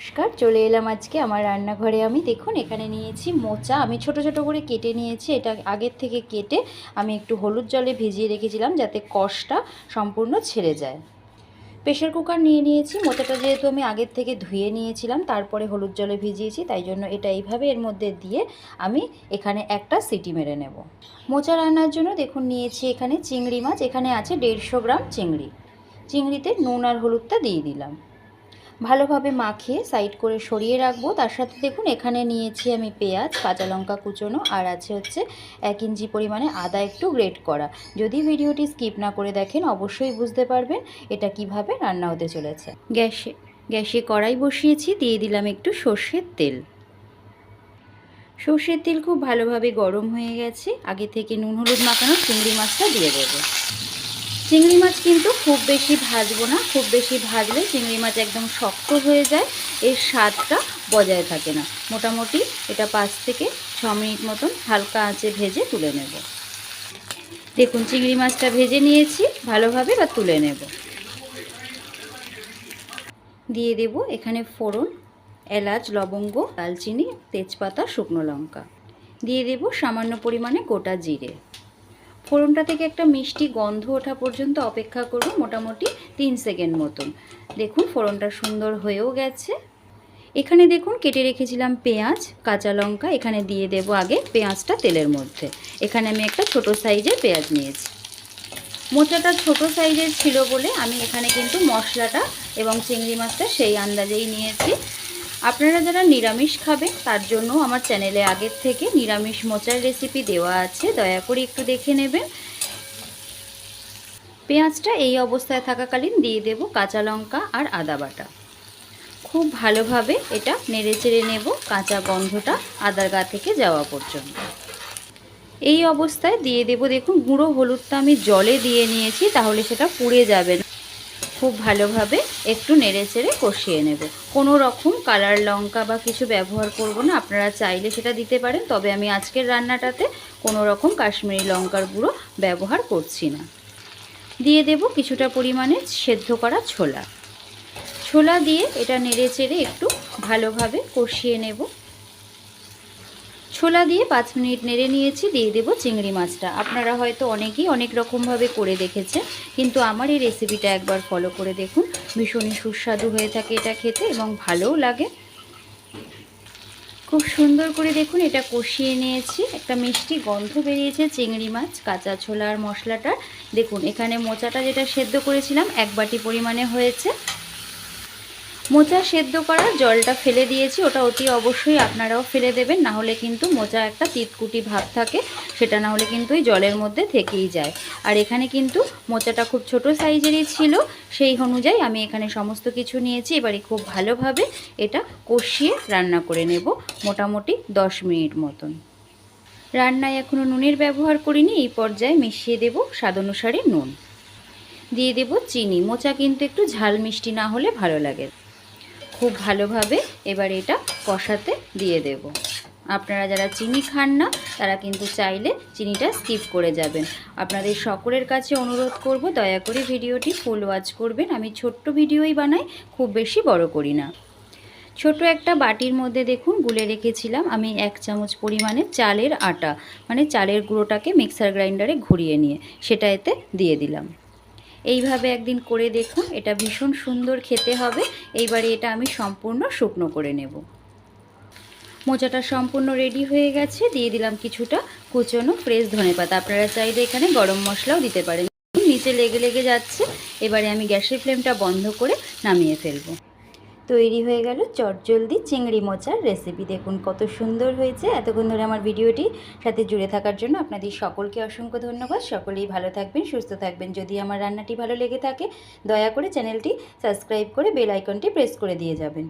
নমস্কার, চলে এলাম আজকে আমার রান্নাঘরে। আমি দেখুন, এখানে নিয়েছি মোচা। আমি ছোট ছোট করে কেটে নিয়েছি। এটা আগের থেকে কেটে আমি একটু হলুদ জলে ভিজিয়ে রেখেছিলাম যাতে কষটা সম্পূর্ণ ছেড়ে যায়। প্রেশার কুকার নিয়ে নিয়েছি। মোচাটা যেহেতু আমি আগের থেকে ধুয়ে নিয়েছিলাম, তারপরে হলুদ জলে ভিজিয়েছি, তাই জন্য এটা এইভাবে এর মধ্যে দিয়ে আমি এখানে একটা সিটি মেরে নেব। মোচা রান্নার জন্য দেখুন, নিয়েছি এখানে চিংড়ি মাছ। এখানে আছে দেড়শো গ্রাম চিংড়ি। চিংড়িতে নুন আর হলুদটা দিয়ে দিলাম। ভালোভাবে মাখিয়ে সাইড করে সরিয়ে রাখব। তার সাথে দেখুন, এখানে নিয়েছি আমি পেঁয়াজ, কাঁচা লঙ্কা কুচোনো, আর আছে হচ্ছে এক ইঞ্চি পরিমাণে আদা একটু গ্রেট করা। যদি ভিডিওটি স্কিপ না করে দেখেন, অবশ্যই বুঝতে পারবেন এটা কীভাবে রান্না হতে চলেছে। গ্যাসে গ্যাসে কড়াই বসিয়েছি, দিয়ে দিলাম একটু সর্ষের তেল। সর্ষের তেল খুব ভালোভাবে গরম হয়ে গেছে। আগে থেকে নুন, হলুদ মাখানো চিংড়ি মাছটা দিয়ে দেবো। চিংড়ি মাছ কিন্তু খুব বেশি ভাজবো না, খুব বেশি ভাজলে চিংড়ি মাছ একদম শক্ত হয়ে যায়, এর স্বাদটা বজায় থাকে না। মোটামুটি এটা পাঁচ থেকে ছ মিনিট মতন হালকা আঁচে ভেজে তুলে নেব। দেখুন, চিংড়ি মাছটা ভেজে নিয়েছি, ভালোভাবে বা তুলে নেব। দিয়ে দেব এখানে ফোড়ন, এলাচ, লবঙ্গ, দালচিনি, তেজপাতা, শুকনো লঙ্কা। দিয়ে দেব সামান্য পরিমাণে গোটা জিরে। ফোড়নটা থেকে একটা মিষ্টি গন্ধ ওঠা পর্যন্ত অপেক্ষা করব মোটামুটি তিন সেকেন্ড মতন। দেখুন, ফোড়নটা সুন্দর হয়েও গেছে। এখানে দেখুন, কেটে রেখেছিলাম পেঁয়াজ, কাঁচা লঙ্কা। এখানে দিয়ে দেব আগে পেঁয়াজটা তেলের মধ্যে। এখানে আমি একটা ছোট সাইজের পেঁয়াজ নিয়েছি। মোচাটা ছোট সাইজের ছিল বলে আমি এখানে কিন্তু মশলাটা এবং চিংড়ি মাছটা সেই আন্দাজেই নিয়েছি। আপনারা যারা নিরামিষ খাবেন তার জন্য আমার চ্যানেলে আগের থেকে নিরামিষ মোচার রেসিপি দেওয়া আছে, দয়া করে একটু দেখে নেবেন। পেঁয়াজটা এই অবস্থায় থাকাকালীন দিয়ে দেব কাঁচা লঙ্কা আর আদা বাটা। খুব ভালোভাবে এটা নেড়ে চেড়ে নেব, কাঁচা গন্ধটা আদার গা থেকে যাওয়া পর্যন্ত। এই অবস্থায় দিয়ে দেব, দেখুন, গুঁড়ো হলুদটা আমি জলে দিয়ে নিয়েছি, তাহলে সেটা পুড়ে যাবে না। খুব ভালোভাবে একটু নেড়ে চেড়ে কষিয়ে নেব। কোনো রকম কালার লঙ্কা বা কিছু ব্যবহার করব না, আপনারা চাইলে সেটা দিতে পারেন, তবে আমি আজকের রান্নাটাতে কোনো রকম কাশ্মীরি লঙ্কার গুঁড়ো ব্যবহার করছি না। দিয়ে দেব কিছুটা পরিমাণে সেদ্ধ করা ছোলা। ছোলা দিয়ে এটা নেড়ে চেড়ে একটু ভালোভাবে কষিয়ে নেব। ছোলা দিয়ে পাঁচ মিনিট নেড়ে নিয়েছি, দিয়ে দেবো চিংড়ি মাছটা। আপনারা হয়তো অনেকেই অনেক রকমভাবে করে দেখেছেন, কিন্তু আমার এই রেসিপিটা একবার ফলো করে দেখুন। ভীষণই সুস্বাদু হয়ে থাকে এটা খেতে এবং ভালোও লাগে। খুব সুন্দর করে দেখুন, এটা কষিয়ে নিয়েছি। একটা মিষ্টি গন্ধ বেরিয়েছে চিংড়ি মাছ, কাঁচা ছোলা আর মশলাটার দেখুন, এখানে মোচাটা যেটা সেদ্ধ করেছিলাম, এক বাটি পরিমাণে হয়েছে। মোচা সেদ্ধ করা জলটা ফেলে দিয়েছি, ওটা অতি অবশ্যই আপনারাও ফেলে দেবেন না হলে কিন্তু মোচা একটা তিতকুটি ভাব থাকে, সেটা না হলে কিন্তু ওই জলের মধ্যে থেকেই যায়। আর এখানে কিন্তু মোচাটা খুব ছোট সাইজেরই ছিল, সেই অনুযায়ী আমি এখানে সমস্ত কিছু নিয়েছি, এবারে খুব ভালোভাবে এটা কষিয়ে রান্না করে নেব, মোটামুটি দশ মিনিট মতন। রান্নায় এখনও নুনের ব্যবহার করিনি, এই পর্যায়ে মিশিয়ে দেব স্বাদ অনুসারে নুন। দিয়ে দেব চিনি, মোচা কিন্তু একটু ঝাল মিষ্টি না হলে ভালো লাগে। খুব ভালোভাবে এবার এটা কষাতে দিয়ে দেব। আপনারা যারা চিনি খান না, তারা কিন্তু চাইলে চিনিটা স্কিপ করে যাবেন। আপনাদের সকলের কাছে অনুরোধ করব, দয়া করে ভিডিওটি ফুল ওয়াচ করবেন। আমি ছোট্ট ভিডিওই বানাই, খুব বেশি বড় করি না। ছোট একটা বাটির মধ্যে দেখুন, গুলে রেখেছিলাম আমি এক চামচ পরিমাণে চালের আটা মানে চালের গুঁড়োটাকে মিক্সার গ্রাইন্ডারে ঘুরিয়ে নিয়ে সেটা এতে দিয়ে দিলাম। এইভাবে একদিন করে দেখুন, এটা ভীষণ সুন্দর খেতে হবে। এইবারে এটা আমি সম্পূর্ণ শুকনো করে নেব। মোচাটা সম্পূর্ণ রেডি হয়ে গেছে, দিয়ে দিলাম কিছুটা কুচনো ফ্রেশ ধনেপাতা আপনারা চাইলে এখানে গরম মশলাও দিতে পারেন। নিচে লেগে লেগে যাচ্ছে, এবারে আমি গ্যাসের ফ্লেমটা বন্ধ করে নামিয়ে ফেলব। তৈরি হয়ে গেল চটজলদি চিংড়ি মোচার রেসিপি দেখুন কত সুন্দর হয়েছে। এতক্ষণ ধরে আমার ভিডিওটি সাথে জুড়ে থাকার জন্য আপনাদের সকলকে অসংখ্য ধন্যবাদ। সকলেই ভালো থাকবেন, সুস্থ থাকবেন। যদি আমার রান্নাটি ভালো লেগে থাকে, দয়া করে চ্যানেলটি সাবস্ক্রাইব করে বেল আইকনটি প্রেস করে দিয়ে যাবেন।